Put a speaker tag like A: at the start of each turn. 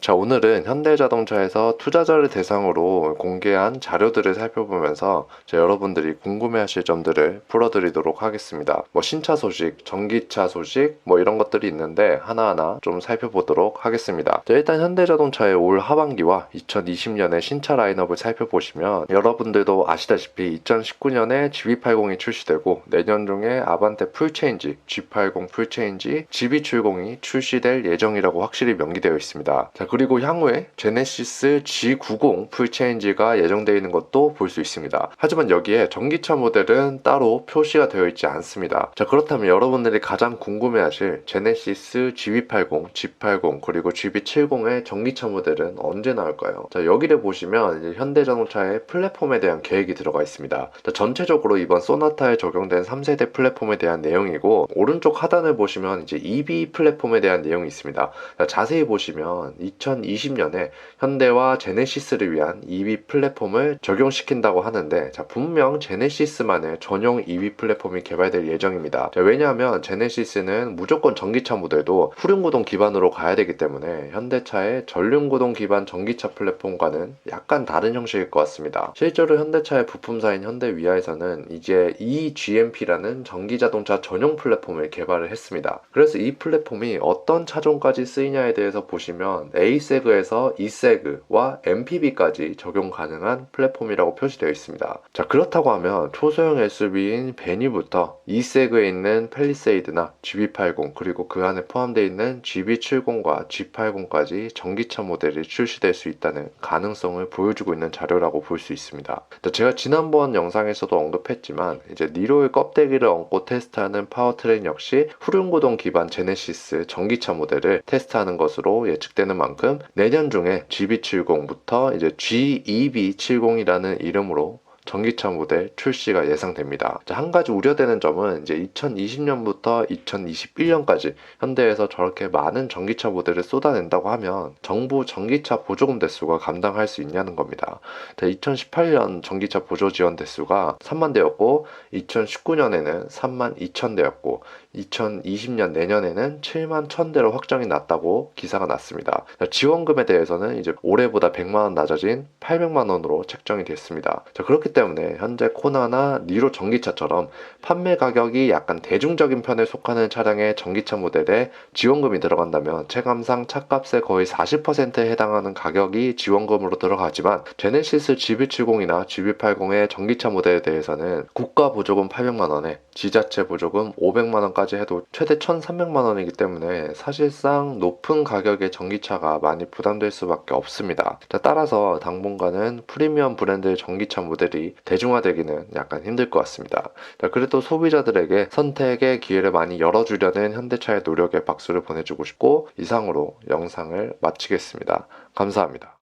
A: 자, 오늘은 현대자동차에서 투자자를 대상으로 공개한 자료들을 살펴보면서 자, 여러분들이 궁금해하실 점들을 풀어드리도록 하겠습니다. 뭐 신차 소식, 전기차 소식, 뭐 이런 것들이 있는데 하나하나 좀 살펴보도록 하겠습니다. 자, 일단 현대자동차의 올 하반기와 2020년의 신차 라인업을 살펴보시면 여러분들도 아시다시피 2019년에 GB80이 출시되고 내년 중에 아반떼 풀체인지, G80 풀체인지, GB70이 출시될 예정이라고 확실히 명기되어 있습니다. 자, 그리고 향후에 제네시스 G90 풀체인지가 예정되어 있는 것도 볼 수 있습니다. 하지만 여기에 전기차 모델은 따로 표시가 되어 있지 않습니다. 자, 그렇다면 여러분들이 가장 궁금해하실 제네시스 GB80, G80 그리고 GB70의 전기차 모델은 언제 나올까요? 자, 여기를 보시면 현대자동차의 플랫폼에 대한 계획이 들어가 있습니다. 자, 전체적으로 이번 소나타에 적용된 3세대 플랫폼에 대한 내용이고 오른쪽 하단을 보시면 이제 EV 플랫폼에 대한 내용이 있습니다. 자, 자세히 보시면 2020년에 현대와 제네시스를 위한 EV 플랫폼을 적용시킨다고 하는데 자, 분명 제네시스만의 전용 EV 플랫폼이 개발될 예정입니다. 자, 왜냐하면 제네시스는 무조건 전기차 모델도 후륜구동 기반으로 가야 되기 때문에 현대차의 전륜구동 기반 전기차 플랫폼과는 약간 다른 형식일 것 같습니다. 실제로 현대차의 부품사인 현대위아에서는 이제 eGMP라는 전기자동차 전용 플랫폼을 개발을 했습니다. 그래서 이 플랫폼이 어떤 차종까지 쓰이냐에 대해서 보시면 A 세그에서 E세그와 MPV까지 적용 가능한 플랫폼이라고 표시되어 있습니다. 자 그렇다고 하면 초소형 SUV인 베니부터 E세그에 있는 펠리세이드나 GB80 그리고 그 안에 포함되어 있는 GB70과 G80까지 전기차 모델이 출시될 수 있다는 가능성을 보여주고 있는 자료라고 볼 수 있습니다. 자, 제가 지난번 영상에서도 언급했지만 이제 니로의 껍데기를 얹고 테스트하는 파워트레인 역시 후륜구동 기반 제네시스 전기차 모델을 테스트하는 것으로 예측되는 만큼 내년 중에 GB70부터 이제 GEB70이라는 이름으로 전기차 모델 출시가 예상됩니다. 자, 한 가지 우려되는 점은 이제 2020년부터 2021년까지 현대에서 저렇게 많은 전기차 모델을 쏟아낸다고 하면 정부 전기차 보조금 대수가 감당할 수 있냐는 겁니다. 자, 2018년 전기차 보조 지원 대수가 3만 대였고 2019년에는 3만 2천 대였고 2020년 내년에는 7만 1000대로 확정이 났다고 기사가 났습니다. 자, 지원금에 대해서는 이제 올해보다 100만 원 낮아진 800만 원으로 책정이 됐습니다. 자, 그렇기 때문에 현재 코나나 니로 전기차처럼 판매 가격이 약간 대중적인 편에 속하는 차량의 전기차 모델에 지원금이 들어간다면 체감상 차값의 거의 40%에 해당하는 가격이 지원금으로 들어가지만 제네시스 GB70이나 GB80의 전기차 모델에 대해서는 국가 보조금 800만 원에 지자체 보조금 500만 원까지 해도 최대 1,300만 원이기 때문에 사실상 높은 가격의 전기차가 많이 부담될 수밖에 없습니다. 자, 따라서 당분간은 프리미엄 브랜드의 전기차 모델이 대중화되기는 약간 힘들 것 같습니다. 자, 그래도 소비자들에게 선택의 기회를 많이 열어주려는 현대차의 노력에 박수를 보내주고 싶고 이상으로 영상을 마치겠습니다. 감사합니다.